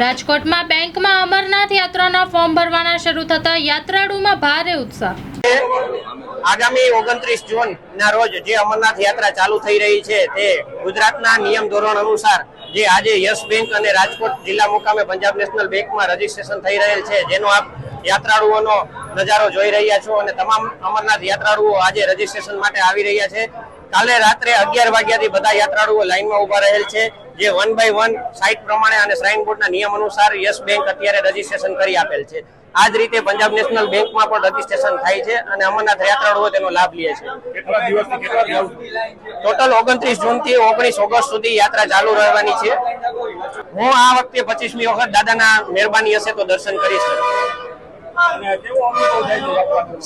રાજકોટમાં બેંકમાં અમરનાથ યાત્રાના ફોર્મ ભરવાના શરૂ થતા યાત્રાળુમાં ભારે ઉત્સાહ. આગામી ઓગણત્રીસ જૂન ના રોજ જે અમરનાથ યાત્રા ચાલુ થઈ રહી છે તે ગુજરાતના નિયમ ધોરણ અનુસાર જે આજે યસ બેંક અને રાજકોટ જિલ્લા મુકામે પંજાબ નેશનલ બેંકમાં રજીસ્ટ્રેશન થઈ રહેલ છે, જેનો આપ યાત્રાળુઓનો નજારો જોઈ રહ્યા છો અને તમામ અમરનાથ યાત્રાળુઓ આજે રજીસ્ટ્રેશન માટે આવી રહ્યા છે. કાલે રાત્રે અગિયાર વાગ્યાથી બધા યાત્રાળુઓ લાઇનમાં ઊભા રહેલ છે. જે વન બાય વન સાઇટ પ્રમાણે અને શ્રાઇન બોર્ડના નિયમ અનુસાર યસ બેંક અત્યારે રજીસ્ટ્રેશન કરી આપેલ છે. આ જ રીતે પંજાબ નેશનલ બેંકમાં પણ રજીસ્ટ્રેશન થાય છે અને અમરનાથ યાત્રાળુઓ તેનો લાભ લે છે. ટોટલ ઓગણત્રીસ જૂનથી ઓગણીસ ઓગસ્ટ સુધી યાત્રા ચાલુ રહેવાની છે. હું આ વખતે પચીસમી વખત દાદાના મહેરબાની હશે તો દર્શન કરીશ.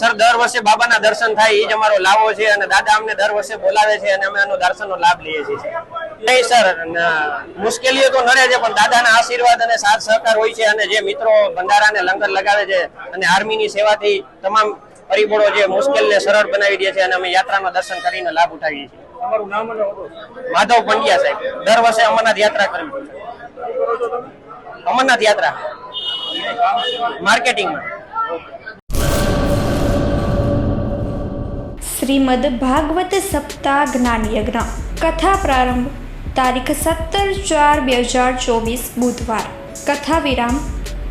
સર દર વર્ષે બાબાના દર્શન થાય એ જ અમારો લાવો છે અને દાદા અમને દર વર્ષે બોલાવે છે અને અમે એનો દર્શનનો લાભ લઈએ છીએ. નહીં સર મુશ્કેલીઓ તો નડે છે પણ દાદાના આશીર્વાદ અને સાથ સહકાર હોય છે અને જે મિત્રો ભંડારાને લંગર લગાવે છે અને આર્મીની સેવાથી તમામ પરિબળો જે મુશ્કેલને સરળ બનાવી દે છે અને અમે યાત્રામાં દર્શન કરીને લાભ ઉઠાવીએ છીએ. તમારું નામ અને. માધવ પંડ્યા સાહેબ દર વર્ષે અમરનાથ યાત્રા કરવી અમરનાથ યાત્રા. માર્કેટિંગમાં. શ્રીમદ ભાગવત સપ્તાહ જ્ઞાન યજ્ઞ કથા પ્રારંભ, તારીખ સત્તર ચાર બે હજાર ચોવીસ બુધવાર. કથા વિરામ,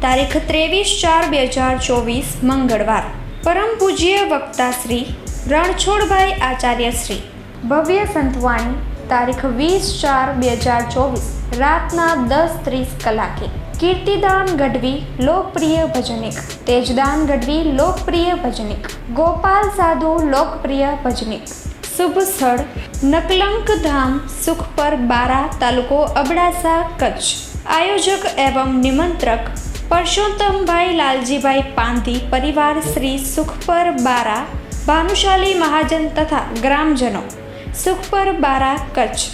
તારીખ ત્રેવીસ ચાર બે હજાર ચોવીસ મંગળવાર. પરમ પૂજ્ય વક્તા શ્રી રણછોડભાઈ આચાર્ય શ્રી. ભવ્ય સંતવાણી, તારીખ વીસ ચાર બે હજાર ચોવીસ, રાતના દસ ત્રીસ કલાકે. કીર્તિદાન ગઢવી, લોકપ્રિય ભજનિક. તેજદાન ગઢવી, લોકપ્રિય ભજનિક. ગોપાલ સાધુ, લોકપ્રિય ભજનિક. શુભ સ્થળ, નકલંક ધામ, સુખપર બારા, તાલુકો અબડાસા, કચ્છ. આયોજક એવં નિમંત્રક પરસોત્તમભાઈ લાલજીભાઈ પાંધી, પરિવાર શ્રી સુખપર બારા, ભાનુશાલી મહાજન તથા ગ્રામજનો. સુખપર બારા, કચ્છ.